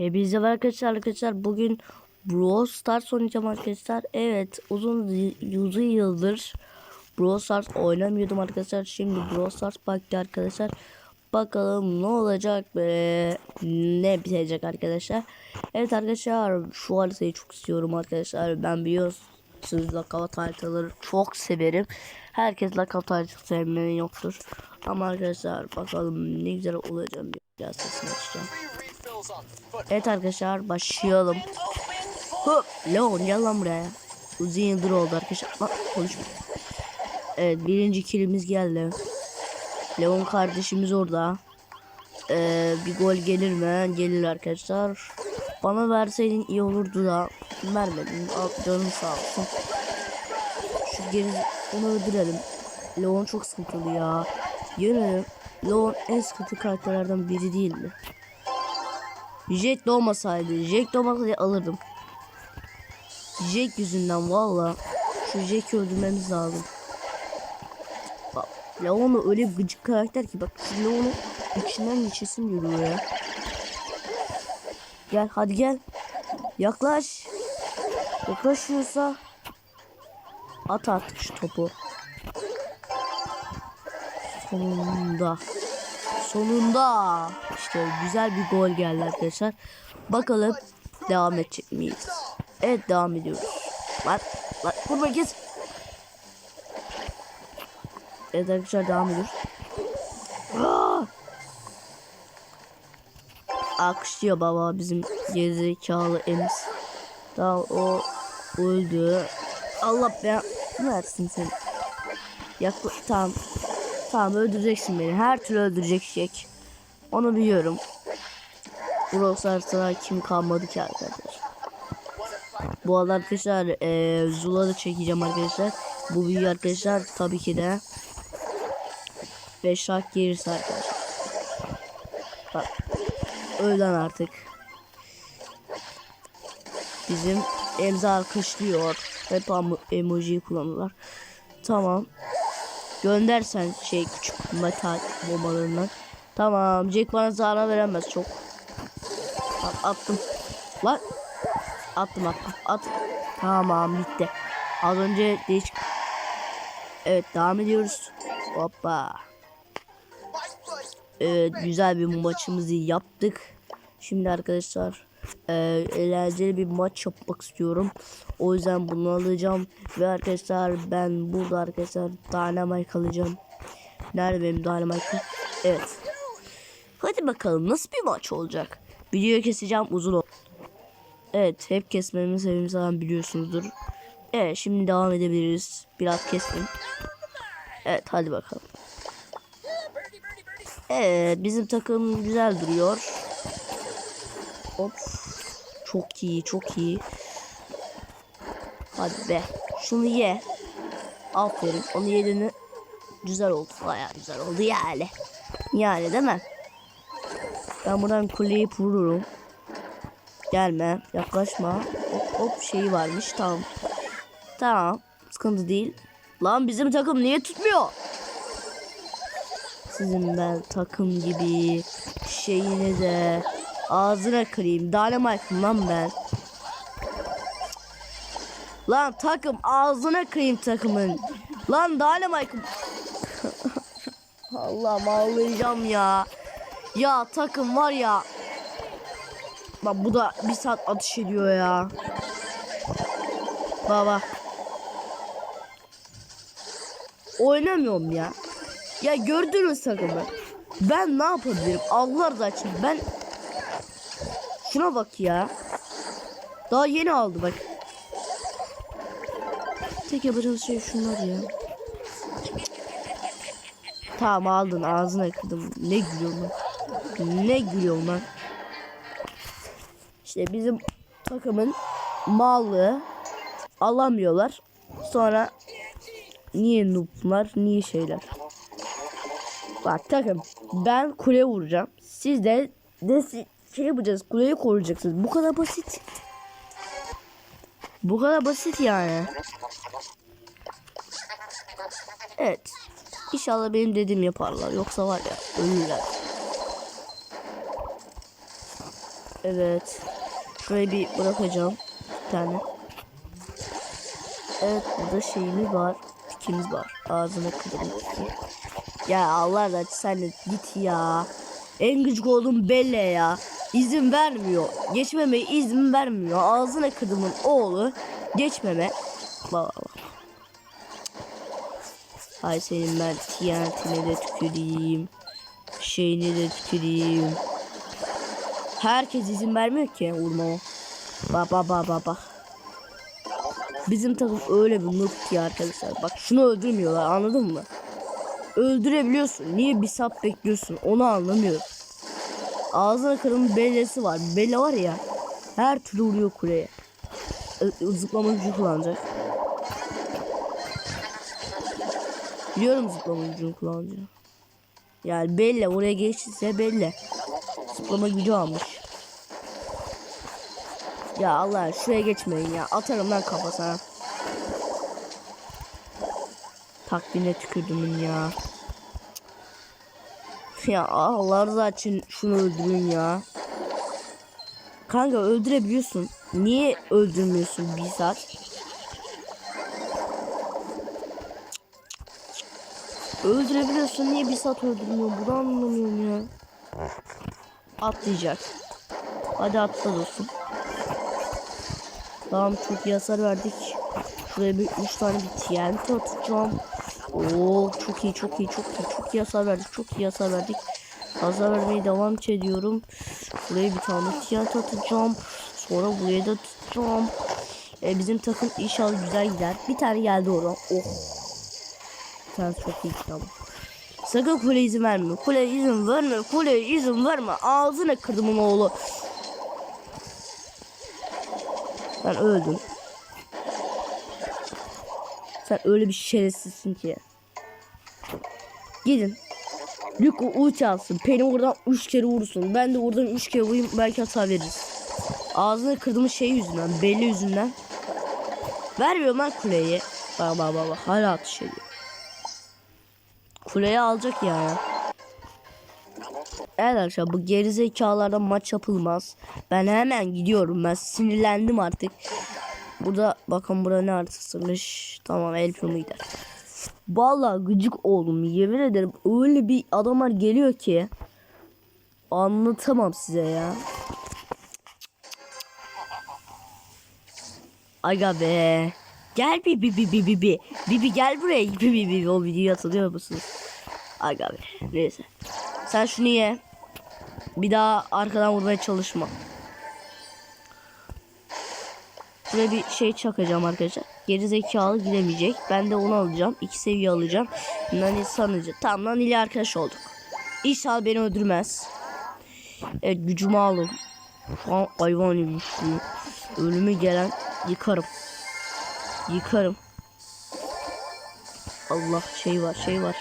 Hepinize merhaba arkadaşlar arkadaşlar bugün Brawl Stars oynayacağım arkadaşlar. Evet uzun uzun yıldır Brawl Stars oynamıyordum arkadaşlar. Şimdi Brawl Stars baktı arkadaşlar. Bakalım ne olacak ve ne bitecek arkadaşlar. Evet arkadaşlar şu haritayı çok istiyorum arkadaşlar. Ben biliyorsunuz lakavat haritaları çok severim. Herkes lakavat haritası sevmeyen yoktur. Ama arkadaşlar bakalım ne güzel olacağım. Biraz sesini açacağım. Evet arkadaşlar başlayalım. Hop Leon gel lan buraya. Uzun yıldır oldu arkadaşlar. Lan konuşma. Evet birinci kilimiz geldi. Leon kardeşimiz orada. Ee, bir gol gelir mi? Gelir arkadaşlar. Bana verseydin iyi olurdu da vermedin. Al canın sağ olsun. Şu geri onu öldürelim. Leon çok sıkıntılı ya. Yine Leon en sıkıntı karakterlerden biri değil mi? Jack de olmasaydı, Jack de olmasaydı alırdım. Jack yüzünden valla şu Jack'i öldürmemiz lazım. Bak Leon öyle gıcık karakter ki bak şu Leon'u içinden geçesim geliyor ya. Gel hadi gel. Yaklaş. Yaklaşıyorsa at artık şu topu. Sonunda. Sonunda. İşte güzel bir gol geldi arkadaşlar. Bakalım devam edecek miyiz? Evet devam ediyoruz. Lan lan vurma git. Evet arkadaşlar devam ediyoruz. Aa! Alkışlıyor baba bizim gerizekalı Ems. Tamam o öldü. Allah ben versin seni. Yakla tamam. Tamam öldüreceksin beni. Her türlü öldürecek. Onu biliyorum. Brawl Stars'ta kim kalmadı ki arkadaşlar. Bu arada arkadaşlar e, Zula'da çekeceğim arkadaşlar. Bu video arkadaşlar tabii ki de 5 şark gelirse arkadaşlar. Bak. Öğlen artık. Bizim Emza alkışlıyor. Hep emoji kullanırlar. Tamam. Göndersen şey küçük metal bombalarından. Tamam. Jack bana zarar veremez çok. Bak attım. Lan. Attım attım. At. Tamam bitti. Az önce değişik. Evet devam ediyoruz. Hoppa. Evet güzel bir maçımızı yaptık. Şimdi arkadaşlar e, eğlenceli bir maç yapmak istiyorum. O yüzden bunu alacağım. Ve arkadaşlar ben burada arkadaşlar Dynamite alacağım. Nerede benim Dynamite'ım? Evet. Hadi bakalım nasıl bir maç olacak. Videoyu keseceğim uzun ol. Evet hep kesmemin sebebini zaten biliyorsunuzdur. Evet şimdi devam edebiliriz. Biraz kestim. Evet hadi bakalım. Evet bizim takım güzel duruyor. Hop. Çok iyi çok iyi. Hadi be. Şunu ye. Aferin. Onu yediğini güzel oldu. Baya güzel oldu yani. Yani değil mi? Ben buradan kuleyi vururum. Gelme. Yaklaşma. Hop hop şeyi varmış. Tamam. Tamam. Sıkıntı değil. Lan bizim takım niye tutmuyor? Sizin ben takım gibi şeyinize ağzına kırayım. Dynamite lan ben. Lan takım ağzına kırayım takımın. Lan Dynamite. Allah'ım ağlayacağım ya. Ya takım var ya. Bak bu da bir saat atış ediyor ya. Baba. Oynamıyorum ya. Ya gördünüz takımı. Ben ne yapabilirim? Allah razı olsun. Ben Şuna bak ya. Daha yeni aldı bak. Tek yapacağımız şey şunlar ya. Tamam aldın ağzına kırdım. Ne gülüyorum lan. Ne gülüyorum lan. İşte bizim takımın mallı alamıyorlar. Sonra niye nooblar niye şeyler. Bak takım ben kule vuracağım. Siz de, de si- şey yapacağız kuleyi koruyacaksınız. Bu kadar basit. Bu kadar basit yani. Evet. İnşallah benim dediğim yaparlar. Yoksa var ya ölürler. Evet. Şuraya bir bırakacağım. Bir tane. Evet burada şeyimiz var. Tikimiz var. Ağzına kırılmış. Ya Allah razı sen git ya. En gıcık olduğum belli ya. İzin vermiyor. Geçmeme izin vermiyor. Ağzına kırdımın oğlu geçmeme. Hay senin ben TNT'ne de tüküreyim. Şeyini de tüküreyim. Herkes izin vermiyor ki vurmama. Bak bak bak. Bizim takım öyle bir noob ki arkadaşlar. Bak şunu öldürmüyorlar anladın mı? Öldürebiliyorsun. Niye bir sap bekliyorsun? Onu anlamıyorum. Ağzına kırılmış bellesi var. Belle var ya. Her türlü vuruyor kuleye. Ö- Zıplama gücü kullanacak. Biliyorum zıplama gücünü kullanacağını. Yani Belle oraya geçtiyse Belle. Zıplama gücü almış. Ya Allah şuraya geçmeyin ya. Atarım ben kafasına. Takvime tükürdümün ya. Ya Allah rızası için şunu öldürün ya. Kanka öldürebiliyorsun. Niye öldürmüyorsun bir saat? Öldürebiliyorsun niye bir saat öldürmüyor? Bunu anlamıyorum ya. Atlayacak. Hadi atla dostum. Tamam çok iyi hasar verdik. Şuraya bir 3 tane bir TNT atacağım. Oo çok iyi çok iyi çok iyi çok iyi hasar verdik çok iyi hasar verdik. Hasar vermeye devam ediyorum. Buraya bir tane TNT atacağım. Sonra buraya da tutacağım. Ee, bizim takım inşallah güzel gider. Bir tane geldi oradan. Oh. Bir tane çok iyi tamam. Sakın kule izin verme. Kule izin verme. Kule izin verme. Ağzına kırdım onu oğlu. Sen öldün. Sen öyle bir şerefsizsin ki. Gidin. Luke ulti alsın. Penny oradan 3 kere vursun. Ben de oradan 3 kere vurayım. Belki hata veririz. Ağzına kırdığımız şey yüzünden. Belli yüzünden. Vermiyorum lan kuleyi. Bak bak bak. bak. Hala atış ediyor. Kuleyi alacak ya. Evet arkadaşlar bu gerizekalarda maç yapılmaz. Ben hemen gidiyorum. Ben sinirlendim artık. Burada bakın burada ne haritasıymış. Tamam el filmi gider. Vallahi gıcık oldum. Yemin ederim öyle bir adamlar geliyor ki. Anlatamam size ya. Aga be. Gel bir bir bir bir bir bir. Bir bir gel buraya. Bir bir bir o videoyu hatırlıyor musunuz? Aga be. Neyse. Sen şunu ye. Bir daha arkadan vurmaya çalışma. Buraya bir şey çakacağım arkadaşlar. Geri zekalı gidemeyecek. Ben de onu alacağım. İki seviye alacağım. Nani sanıcı. Tamam Nani arkadaş olduk. İnşallah beni öldürmez. Evet gücümü alın. Şu an hayvan güçlüyüm. Ölümü gelen yıkarım. Yıkarım. Allah şey var şey var.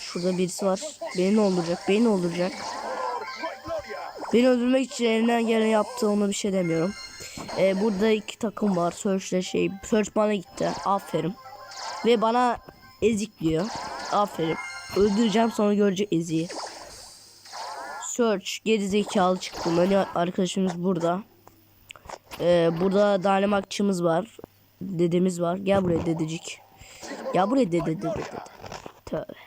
Şurada birisi var. Beni ne öldürecek? Beni ne öldürecek? Beni öldürmek için elinden gelen yaptı bir şey demiyorum. Ee, burada iki takım var. Search ile şey. Search bana gitti. Aferin. Ve bana ezik diyor. Aferin. Öldüreceğim sonra görecek eziği. Search geri zekalı çıktı. Hani arkadaşımız burada. Ee, burada danimakçımız var. Dedemiz var. Gel buraya dedecik. Gel buraya dede dede dede. Tövbe.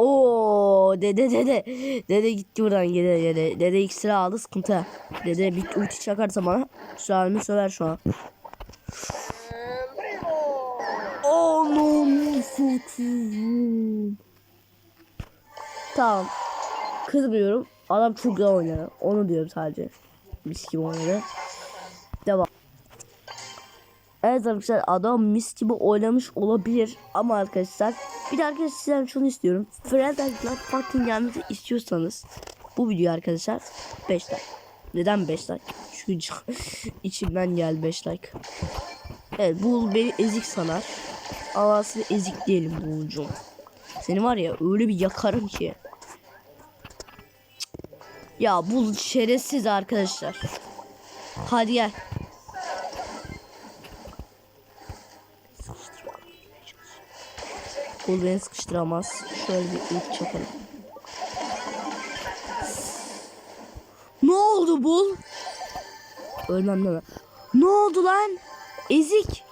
Oo dede dede. Dede gitti buradan dede dede. Dede iksiri aldı sıkıntı. Dede bir ulti çakarsa bana şu halimi söver şu an. Anam satayım. Tamam. Kızmıyorum. Adam çok güzel oynadı. Onu diyorum sadece. Mis gibi oynadı. Devam. Evet arkadaşlar adam mis gibi oynamış olabilir ama arkadaşlar bir de arkadaşlar sizden şunu istiyorum. Friends and Party'nin gelmesi istiyorsanız bu video arkadaşlar 5 like. Neden 5 like? Çünkü içimden gel 5 like. Evet bu beni ezik sanar. Ama size ezik değilim Buğucuğum. Seni var ya öyle bir yakarım ki. Ya bu şerefsiz arkadaşlar. Hadi gel. Beni sıkıştıramaz. Şöyle bir ilk çakalım. Ne oldu bul? Ölmem deme. Ne oldu lan? Ezik.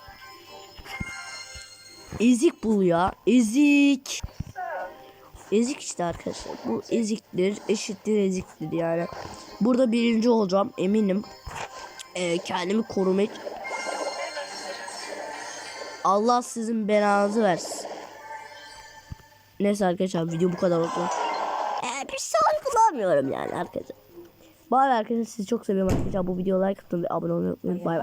Ezik bul ya. Ezik. Ezik işte arkadaşlar. Bu eziktir. Eşittir eziktir yani. Burada birinci olacağım eminim. Ee, kendimi korumak. Allah sizin belanızı versin. Neyse arkadaşlar video bu kadar oldu. Ee, bir şey kullanmıyorum yani arkadaşlar. Bye arkadaşlar sizi çok seviyorum arkadaşlar. Bu videoya like atın ve abone olmayı unutmayın. Bay bay.